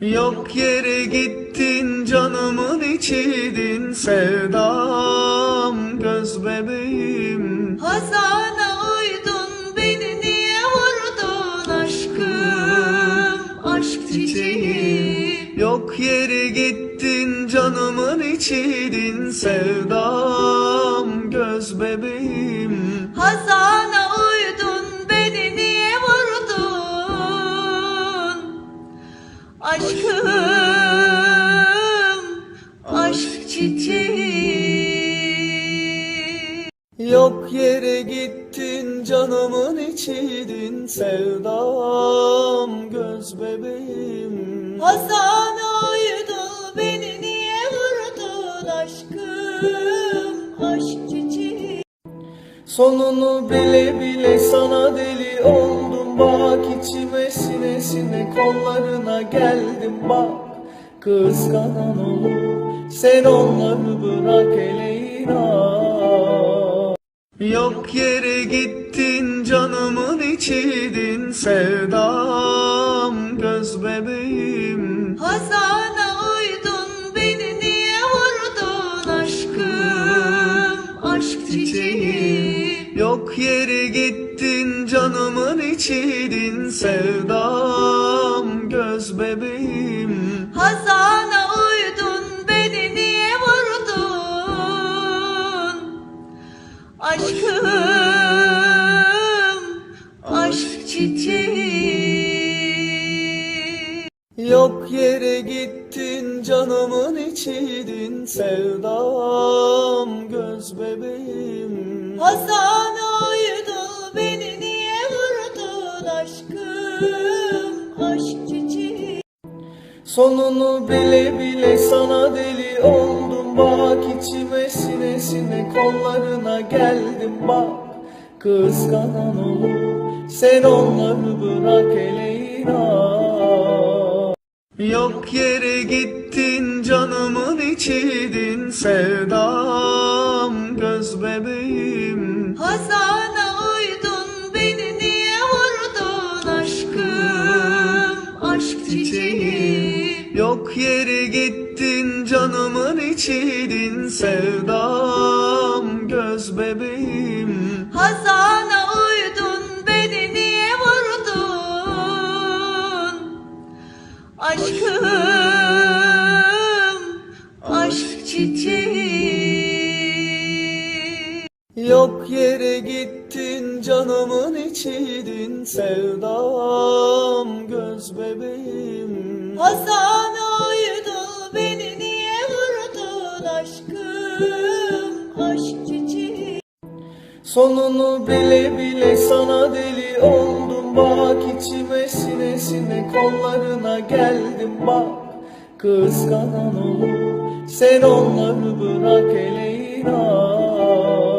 Yok yere gittin canımın içidin sevdam göz bebeğim. Hazana uydun beni niye vurdun aşkım? Aşk çiçeği Yok yere gittin canımın içidin sevdam göz bebeğim Yere gittin canımın içidin sevdam göz bebeğim. Hazana uydun beni niye vurdun aşkım? Aşk çiçeği. Sonunu bile bile sana deli oldum. Bak içime sine sine kollarına geldim. Bak Kıskanan olur sen onları bırak hele inan Yok yere gittin canımın içidin sevdam göz bebeğim. Hazana uydun beni niye vurdun aşkım? Aşk çiçeği Yok yere gittin canımın içidin sevdam göz bebeğim aşkım aşk çiçeği. Yok yere gittin canımın içidin sevdam göz bebeğim. Hazana uydun beni niye vurdun aşkım? Aşk çiçeği. Sonunu bile bile sana deli oldum bak içime sine sine kollarına geldim bak. Kıskanan olur sen onları bırak hele Yok yere gittin canımın içidin sevdam göz bebeğim. Hazana uydun beni niye vurdun aşkım? Aşk çiçeği Yok yere gittin canımın içidin sevdam göz bebeğim. Hazana uydun beni niye vurdun? Aşkım aşk çiçeği. Yok yere gittin canımın içidin sevdam göz bebeğim. Hazana aşkım aşk Sonunu bile bile sana deli oldum. Bak içime sine sine kollarına geldim. Bak Kıskanan olur sen onları bırak hele inan